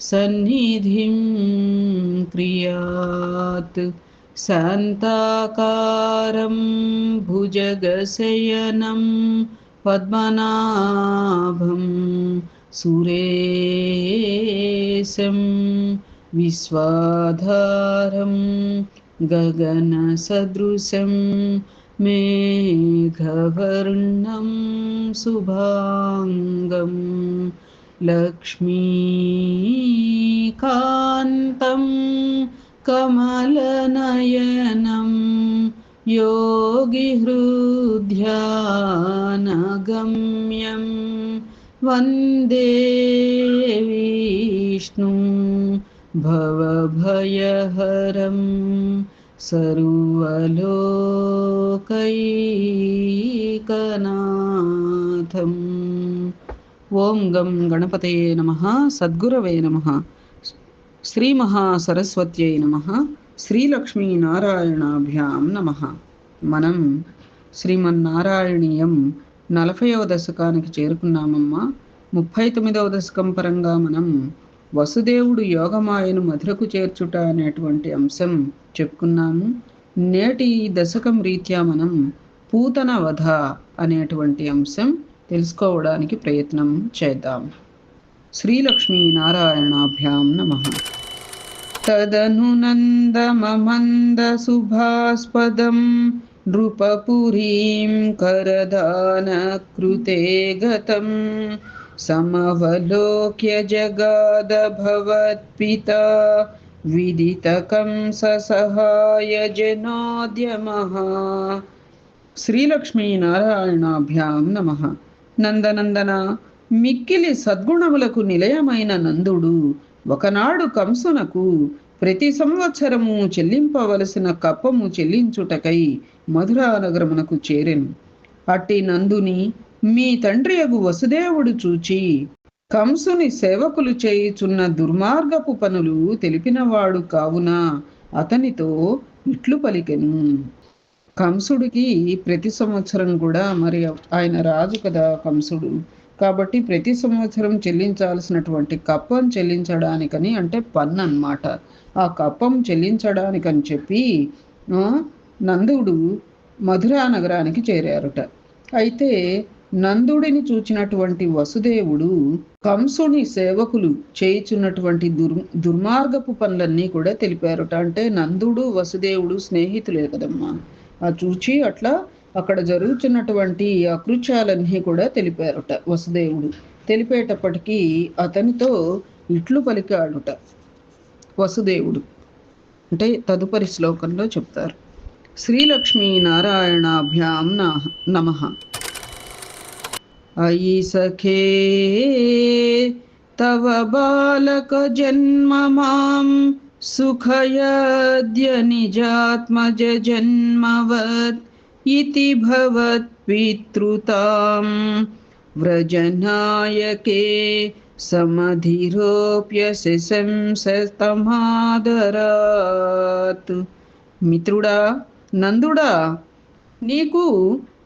सन्निधिं क्रियात् शान्ताकारं भुजगशयनं पद्मनाभं सुरेशं विश्वाधारं गगनसदृशं मेघवर्णं शुभाङ्गं लक्ष्मीकान्तं कमलनयनं योगिहृद्यानगम्यं वन्दे विष्णुं भवभयहरं सर्वलोकैकनाथम् ఓం గం గణపతయే నమ సద్గురవే నమ శ్రీ మహాసరస్వత్యై నమ శ్రీలక్ష్మీనారాయణాభ్యాం నమ. మనం శ్రీమన్నారాయణీయం నలభైవ దశకానికి చేరుకున్నామమ్మా. ముప్పై తొమ్మిదవ దశకం పరంగా మనం వసుదేవుడు యోగమాయను మధురకు చేర్చుట అనేటువంటి అంశం చెప్పుకున్నాము. నేటి దశకం రీత్యా మనం పూతన వధ అనేటువంటి అంశం తెలుసుకోవడానికి ప్రయత్నం చేద్దాం శ్రీలక్ష్మీ నారాయణాభ్యాం నమ తదను నందమమంద శుభాస్పదం నృపపురీం కరదాన కృతే గతం సమవలోక్య జగాద భవత్పిత విదితకం సహాయ నందనందన మిక్కిలి సద్గుణములకు నిలయమైన నందుడు. ఒకనాడు కంసునకు ప్రతి సంవత్సరము చెల్లింపవలసిన కప్పము చెల్లించుటకై మధురా నగరమునకు చేరెను. అట్టి నందుని మీ తండ్రి అగు వసుదేవుడు చూచి కంసుని సేవకులు చేయుచున్న దుర్మార్గపు పనులు తెలిపినవాడు కావున అతనితో ఇట్లు పలికెను. కంసుడికి ప్రతి సంవత్సరం కూడా మరి ఆయన రాజు కదా కంసుడు. కాబట్టి ప్రతి సంవత్సరం చెల్లించాల్సినటువంటి కప్పం చెల్లించడానికని అంటే పన్ను అన్నమాట. ఆ కప్పం చెల్లించడానికని చెప్పి నందుడు మధురా నగరానికి చేరారుట. అయితే నందుడిని చూచినటువంటి వసుదేవుడు కంసుని సేవకులు చేయిచున్నటువంటి దుర్ దుర్మార్గపు పనులన్నీ కూడా తెలిపారుట. అంటే నందుడు వసుదేవుడు స్నేహితులే కదమ్మా. చూచి అట్లా అక్కడ జరుగుతున్నటువంటి అకృత్యాలన్నీ కూడా తెలిపారుట వసుదేవుడు. తెలిపేటప్పటికీ అతనితో ఇట్లు పలికాడుట వసుదేవుడు. అంటే తదుపరి శ్లోకంలో చెప్తారు. శ్రీలక్ష్మీ నారాయణాభ్యాం నమ. అయి సఖే తవ బాలక జన్మ మాం సుఖయద్య నిజాత్మజ జన్మవత్ ఇతి భవత్పితృతాం వ్రజనాయకే సమధిరోప్య శంసతమాదరాత్ మిత్రుడా నందుడా నీకు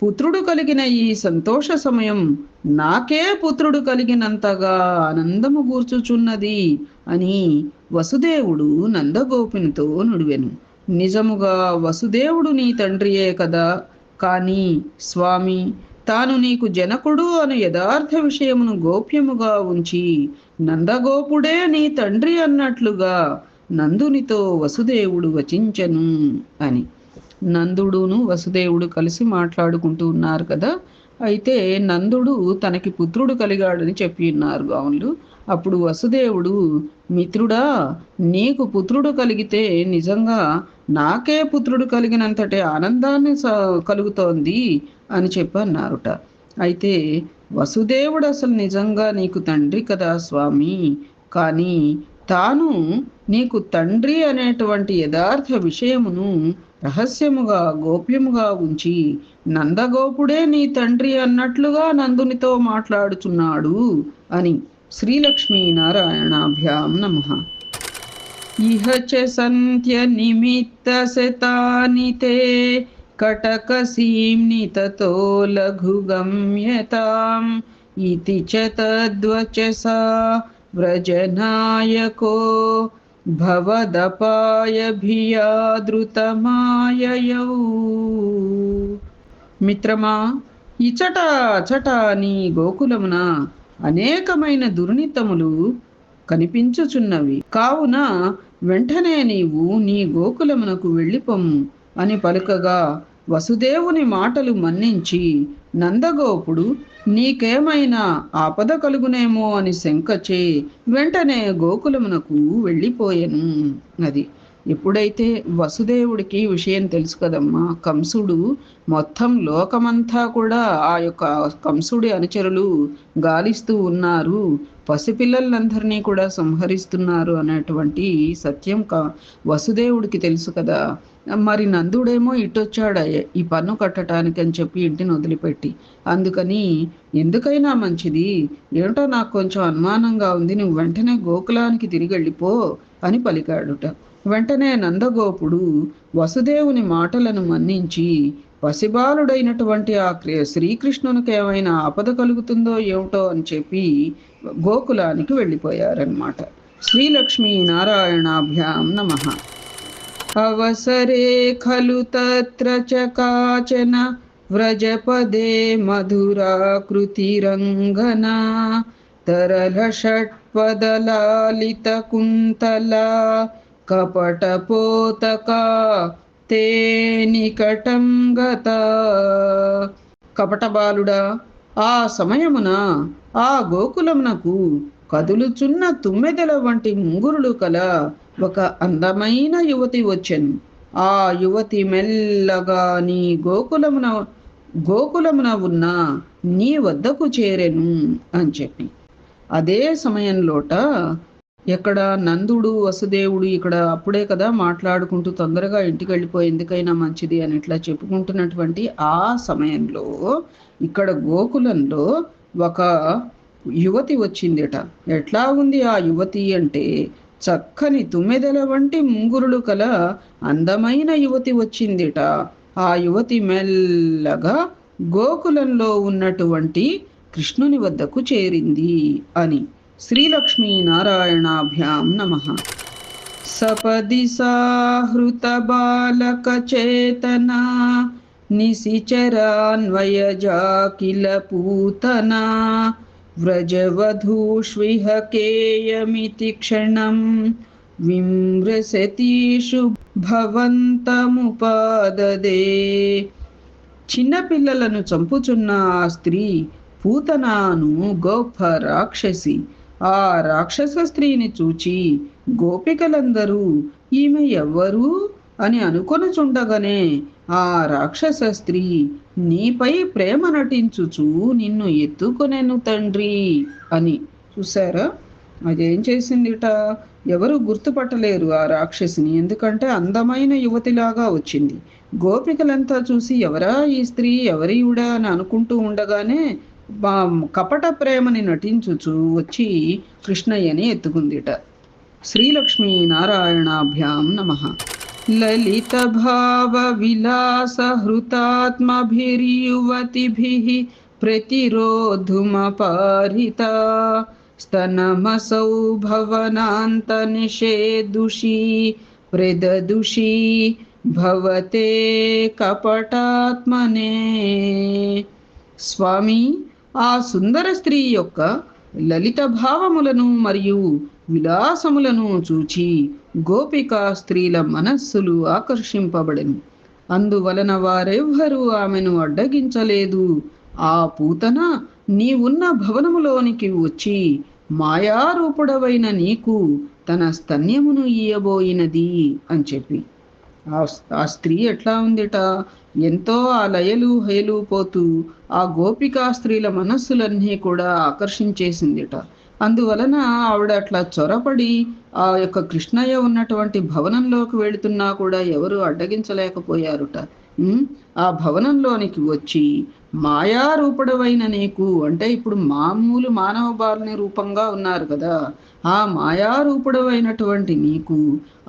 పుత్రుడు కలిగిన ఈ సంతోష సమయం నాకే పుత్రుడు కలిగినంతగా ఆనందము గూర్చుచున్నది అని వసుదేవుడు నందగోపునితో నుడివెను. నిజముగా వసుదేవుడు నీ తండ్రియే కదా. కానీ స్వామి తాను నీకు జనకుడు అను యథార్థ విషయమును గోప్యముగా ఉంచి నందగోపుడే నీ తండ్రి అన్నట్లుగా నందునితో వసుదేవుడు వచించెను అని. నందుడును వసుదేవుడు కలిసి మాట్లాడుకుంటూ ఉన్నారు కదా. అయితే నందుడు తనకి పుత్రుడు కలిగాడని చెప్పి ఉన్నారు గావులు అప్పుడు వసుదేవుడు మిత్రుడా నీకు పుత్రుడు కలిగితే నిజంగా నాకే పుత్రుడు కలిగినంతటి ఆనందాన్ని కలుగుతోంది అని చెప్పి అన్నారుట. అయితే వసుదేవుడు అసలు నిజంగా నీకు తండ్రి కదా స్వామి? కానీ తాను నీకు తండ్రి అనేటువంటి యథార్థ విషయమును రహస్యముగా గోప్యముగా ఉంచి నందగోపుడే నీ తండ్రి అన్నట్లుగా నందునితో మాట్లాడుచున్నాడు అని శ్రీలక్ష్మీ నారాయణాభ్యాం నమ. ఇహ చ సంత్య నిమిత్త శతాని తే కటకసీమ్నితతో లఘుగమ్యతాం ఇతి చ తద్వచసా వ్రజనాయకో భవదపాయభియాదృతమాయయౌ మిత్రమా ఇచట అచట నీ గోకులమున అనేకమైన దుర్నితములు కనిపించుచున్నవి. కావున వెంటనే నీవు నీ గోకులమునకు వెళ్ళిపోము అని పలుకగా వసుదేవుని మాటలు మన్నించి నందగోపుడు నీకేమైనా ఆపద కలుగునేమో అని శంకచే వెంటనే గోకులమునకు వెళ్ళిపోయెను అది. ఎప్పుడైతే వసుదేవుడికి విషయం తెలుసు కదమ్మా. కంసుడు మొత్తం లోకమంతా కూడా ఆ యొక్క కంసుడి అనుచరులు గాలిస్తూ ఉన్నారు. పసిపిల్లలందరినీ కూడా సంహరిస్తున్నారు అనేటువంటి సత్యం కా వసుదేవుడికి తెలుసు కదా. మరి నందుడేమో ఇటొచ్చాడు? ఈ పన్ను కట్టడానికి అని చెప్పి ఇంటిని వదిలిపెట్టి. అందుకని ఎందుకైనా మంచిది. ఏమిటో నాకు కొంచెం అనుమానంగా ఉంది. నువ్వు వెంటనే గోకులానికి తిరిగి వెళ్ళిపో అని పలికాడుట. వెంటనే నందగోపుడు వసుదేవుని మాటలను మన్నించి పసిబాలుడైనటువంటి ఆ శ్రీకృష్ణునికి ఏమైనా ఆపద కలుగుతుందో ఏమిటో అని చెప్పి గోకులానికి వెళ్ళిపోయారనమాట శ్రీలక్ష్మీ నారాయణాభ్యాం నమ. అవసరే ఖలు తత్ర కాచన వ్రజపదే మధురాకృతిరంగనా తరళ షట్పదలాలిత కుంతలా కపటపోతకా తే నికటం గత. కపటబాలుడా ఆ సమయమున ఆ గోకులమునకు కదులుచున్న తుమ్మెదల వంటి ముంగురులు కల ఒక అందమైన యువతి వచ్చెను. ఆ యువతి మెల్లగా నీ గోకులమున గోకులమున ఉన్న నీ వద్దకు చేరెను అని చెప్పి. అదే సమయంలోట ఎక్కడ నందుడు వసుదేవుడు ఇక్కడ అప్పుడే కదా మాట్లాడుకుంటూ తొందరగా ఇంటికి వెళ్ళిపోయి ఎందుకైనా మంచిది అని ఇట్లా చెప్పుకుంటున్నటువంటి ఆ సమయంలో ఇక్కడ గోకులంలో ఒక యువతి వచ్చిందిట. ఎట్లా ఉంది ఆ యువతి అంటే చక్కని తుమ్మెదల వంటి ముంగురులు కల అందమైన యువతి వచ్చిందిట. ఆ యువతి మెల్లగా గోకులంలో ఉన్నటువంటి కృష్ణుని వద్దకు చేరింది అని. శ్రీలక్ష్మీనారాయణాభ్యాం నమ సపది సాహృతబాలకచేతనా బాలక పూతనా వ్రజవధూష్విహ కేయమితి క్షణం విమ్రసతీషు భవంతముపాదదే చిన్నపిల్లలను చంపుచున్న ఆ స్త్రీ పూతనాను గొప్ప రాక్షసి ఆ రాక్షస స్త్రీని చూచి గోపికలందరూ ఈమె ఎవ్వరు? అని అనుకొనుచుండగానే ఆ రాక్షస స్త్రీ నీపై ప్రేమ నటించుచు నిన్ను ఎత్తుకొనేను తండ్రి అని. చూసారా అదేం చేసిందిట? ఎవరు గుర్తుపట్టలేరు ఆ రాక్షసిని. ఎందుకంటే అందమైన యువతిలాగా వచ్చింది. గోపికలంతా చూసి ఎవరా ఈ స్త్రీ? ఎవరివిడా అని అనుకుంటూ ఉండగానే కపట ప్రేమని నటించుచు వచ్చి కృష్ణయ్యని ఎత్తుకుందిట. శ్రీలక్ష్మీ నారాయణాభ్యాం నమ. లలిత భావ విలాస హృతాత్మభిర్యువతిభిః ప్రతిరోధుమపారిత స్తనమసౌ భవనాంత నిషేదుషి ప్రదదుషి భవతే కపటాత్మనే. స్వామి ఆ సుందర స్త్రీ యొక్క లలిత భావములను మరియు విలాసములను చూచి గోపిక స్త్రీల మనస్సులు ఆకర్షింపబడెను. అందువలన వారెవ్వరూ ఆమెను అడ్డగించలేదు. ఆ పూతన నీవున్న భవనములోనికి వచ్చి మాయారూపుడవైన నీకు తన స్తన్యమును ఇయ్యబోయినది అని చెప్పి. ఆ ఆ స్త్రీ ఎట్లా ఉందిట? ఎంతో ఆ లయలు హేలు పోతూ ఆ గోపికా స్త్రీల మనస్సులన్నీ కూడా ఆకర్షించేసిందిట. అందువలన ఆవిడ అట్లా చొరపడి ఆ యొక్క కృష్ణయ్య ఉన్నటువంటి భవనంలోకి వెళుతున్నా కూడా ఎవరు అడ్డగించలేకపోయారుట. ఉమ్, ఆ భవనంలోనికి వచ్చి మాయారూపుడవైన నీకు అంటే ఇప్పుడు మామూలు మానవ బాలని రూపంగా ఉన్నారు కదా. ఆ మాయారూపుడవైనటువంటి నీకు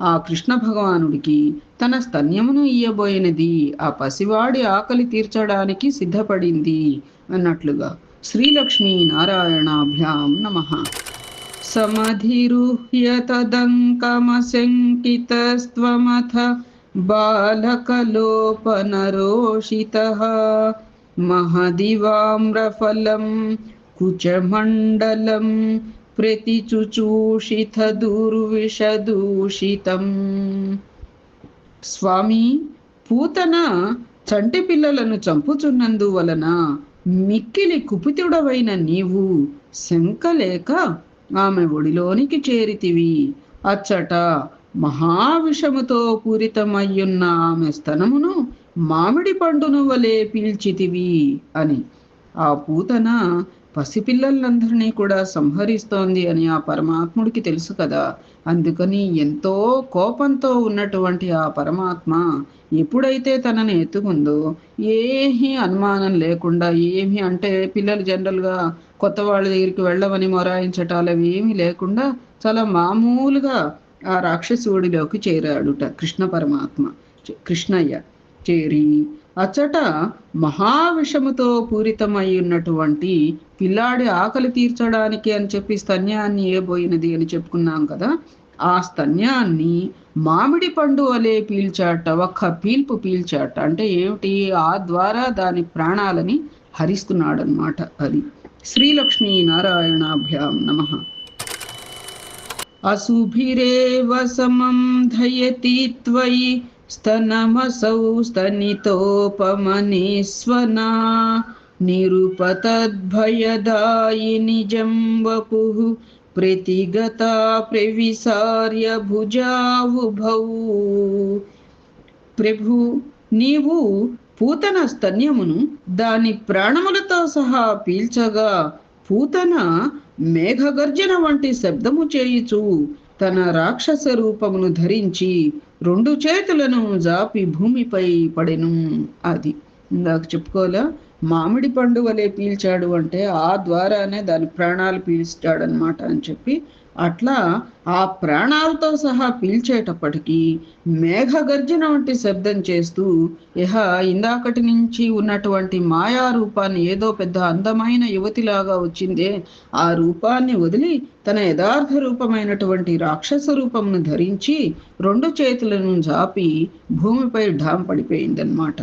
ఆ కృష్ణ భగవానుడికి తన స్తన్యమును ఇయ్యబోయినది. ఆ పసివాడి ఆకలి తీర్చడానికి సిద్ధపడింది అన్నట్లుగా శ్రీలక్ష్మీ నారాయణాభ్యాం నమ. సమధిరుహ్య తదంకమశంకితస్త్వమథ బాలకలోపనరోషిత. మహదివామ్రఫలం కుచమండలం ప్రతిచుచూషిత దుర్విషదూషితం. స్వామి పూతన చంటి పిల్లలను చంపుచున్నందువలన మిక్కిలి కుపితుడవైన నీవు శంకలేక ఆమె ఒడిలోనికి చేరితివి. అచ్చట మహావిషముతో పూరితమయ్యున్న ఆమె స్తనమును మామిడి పండును వలె పీల్చితివి అని. ఆ పూతన పసిపిల్లలందరినీ కూడా సంహరిస్తోంది అని ఆ పరమాత్ముడికి తెలుసు కదా. అందుకని ఎంతో కోపంతో ఉన్నటువంటి ఆ పరమాత్మ ఎప్పుడైతే తనని ఎత్తుకుందో ఏమీ అనుమానం లేకుండా ఏమి అంటే పిల్లలు జనరల్గా కొత్త వాళ్ళ దగ్గరికి వెళ్ళమని మొరాయించటాలు అవి ఏమీ లేకుండా చాలా మామూలుగా ఆ రాక్షసుడిలోకి చేరాడుట కృష్ణ పరమాత్మ కృష్ణయ్య. చేరి అచ్చట మహావిషముతో పూరితమై ఉన్నటువంటి పిల్లాడి ఆకలి తీర్చడానికి అని చెప్పి స్తన్యాన్ని ఏబోయినది అని చెప్పుకున్నాం కదా ఆ స్తన్యాన్ని మామిడి పండు అలే పీల్చాట ఒక్క పీల్పు పీల్చాట. అంటే ఏమిటి? ఆ ద్వారా దాని ప్రాణాలని హరిస్తున్నాడనమాట అది శ్రీలక్ష్మీ నారాయణాభ్యాం నమ. అసుభిరేవ సమం ధయతి స్తనమసౌ స్తనితోపమనేస్వనా నిరుపతద్భయదాయి నిజం వపుః ప్రతిగతా ప్రవిసార్య భుజావుభౌ ప్రభు నీవు పూతన స్తన్యమును దాని ప్రాణములతో సహా పీల్చగా పూతన మేఘగర్జన వంటి శబ్దము చేయుచు తన రాక్షస రూపమును ధరించి రెండు చేతులను జాపి భూమిపై పడెను అది. ఇందాక చెప్పుకోలే మామిడి పండు వలె పీల్చాడు అంటే ఆ ద్వారానే దాని ప్రాణాలు పీల్చాడనమాట అని చెప్పి అట్లా ఆ ప్రాణాలతో సహా పీల్చేటప్పటికీ మేఘగర్జన వంటి శబ్దం చేస్తూ ఇహ ఇందాకటి నుంచి ఉన్నటువంటి మాయా రూపాన్ని ఏదో పెద్ద అందమైన యువతిలాగా వచ్చిందే. ఆ రూపాన్ని వదిలి తన యథార్థ రూపమైనటువంటి రాక్షస రూపమును ధరించి రెండు చేతులను జాపి భూమిపై ఢాం పడిపోయిందన్నమాట.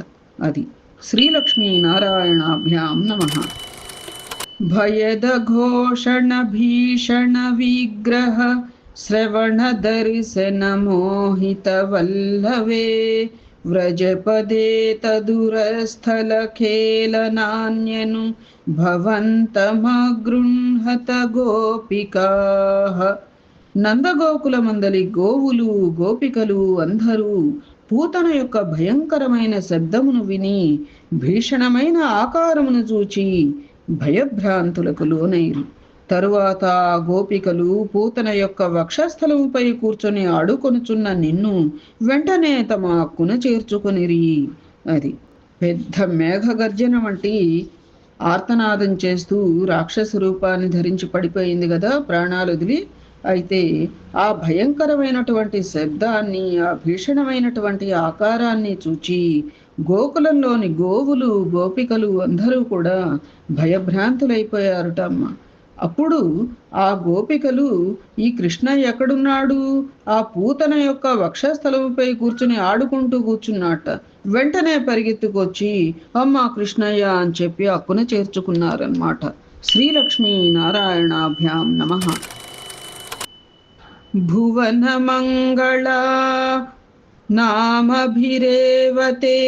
అది. శ్రీలక్ష్మీ నారాయణాభ్యాం నమ. భయదఘోషణ భీషణ విగ్రహ శ్రవణ దర్శన మోహిత వల్లవే వ్రజపదే తదురస్థల ఖేళనాన్యను భవంతమగృహత గోపికా నందగోకులమందలి గోవులు గోపికలు అందరూ పూతన యొక్క భయంకరమైన శబ్దమును విని భీషణమైన ఆకారమును చూచి భయభ్రాంతులకు లోనైరు. తరువాత ఆ గోపికలు పూతన యొక్క వక్షస్థలముపై కూర్చొని ఆడుకొనుచున్న నిన్ను వెంటనే తమ హక్కున చేర్చుకొనిరి అది. పెద్ద మేఘగర్జన వంటి ఆర్తనాదం చేస్తూ రాక్షస రూపాన్ని ధరించి పడిపోయింది కదా ప్రాణాలు వదిలి. అయితే ఆ భయంకరమైనటువంటి శబ్దాన్ని ఆ భీషణమైనటువంటి ఆకారాన్ని చూచి గోకులంలోని గోవులు గోపికలు అందరూ కూడా భయభ్రాంతులైపోయారుటమ్మ అప్పుడు ఆ గోపికలు ఈ కృష్ణ ఎక్కడున్నాడు? ఆ పూతన యొక్క వక్షస్థలముపై కూర్చుని ఆడుకుంటూ కూర్చున్నట్ట వెంటనే పరిగెత్తుకొచ్చి అమ్మ కృష్ణయ్య అని చెప్పి అక్కున చేర్చుకున్నారనమాట శ్రీలక్ష్మీ నారాయణాభ్యాం నమ. భువనమంగళ नामभिरेव ते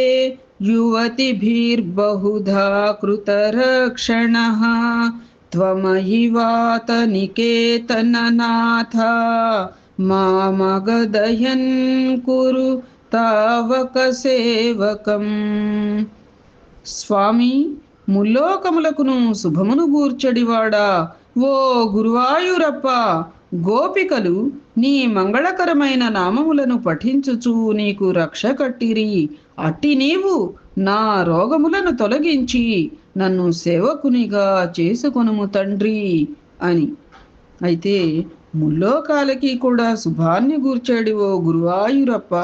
युवतिभिर्बहुधा कृतरक्षणः त्वमयि वातनिकेतननाथ మామగదయన్ కురు తావక సేవకం స్వామి ముల్లోకములకును శుభమును గూర్చడివాడా ఓ గురువాయూరప్ప గోపికలు నీ మంగళకరమైన నామములను పఠించుచు నీకు రక్ష కట్టిరి. అట్టి నీవు నా రోగములను తొలగించి నన్ను సేవకునిగా చేసుకొనుము తండ్రి అని. అయితే ముల్లోకాలకి కూడా శుభాన్ని గూర్చాడు ఓ గురువాయూరప్ప.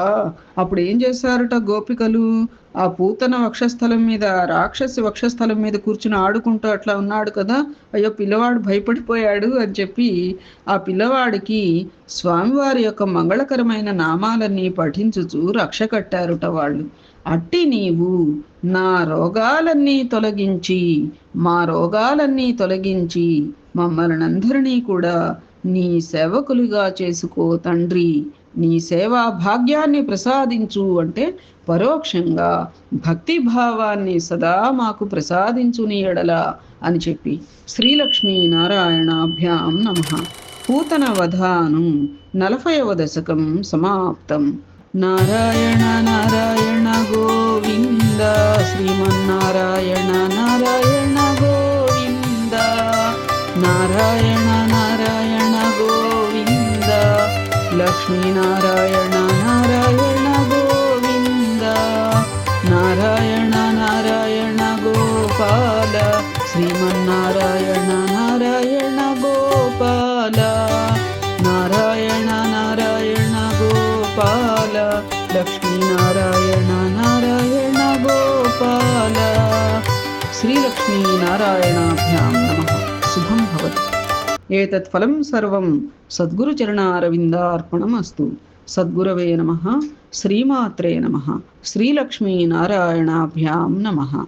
అప్పుడు ఏం చేశారట గోపికలు? ఆ పూతన వక్షస్థలం మీద రాక్షసి వక్షస్థలం మీద కూర్చుని ఆడుకుంటూ అట్లా ఉన్నాడు కదా. అయ్యో పిల్లవాడు భయపడిపోయాడు అని చెప్పి ఆ పిల్లవాడికి స్వామివారి యొక్క మంగళకరమైన నామాలన్నీ పఠించుచు రక్ష కట్టారుట వాళ్ళు. అట్టి నీవు నా రోగాలన్నీ తొలగించి మా రోగాలన్నీ తొలగించి మమ్మల్ని అందరినీ కూడా నీ సేవకులుగా చేసుకో తండ్రి. నీ సేవా భాగ్యాన్ని ప్రసాదించు అంటే పరోక్షంగా భక్తి భావాన్ని సదా మాకు ప్రసాదించు నీ ఎడల అని చెప్పి శ్రీలక్ష్మీ నారాయణాభ్యాం నమ. పూతన వధాను నలభైవ దశకం సమాప్తం. నారాయణ నారాయణ గోవింద. శ్రీమన్నారాయణ నారాయణ గోవింద. నారాయణ నారాయణ लक्ष्मीनारायण नारायण गोविन्द। नारायण नारायण गोपाल। श्रीमन्नारायण नारायण गोपाल। नारायण नारायण गोपाल। लक्ष्मीनारायण नारायण गोपाल। श्रीलक्ष्मीनारायणाभ्याम्। ఏతత్ ఫలం సర్వం సద్గురు చరణారవిందార్పణం అస్తు సద్గురవే నమ. శ్రీమాత్రే నమ. శ్రీలక్ష్మీనారాయణాభ్యాం నమ.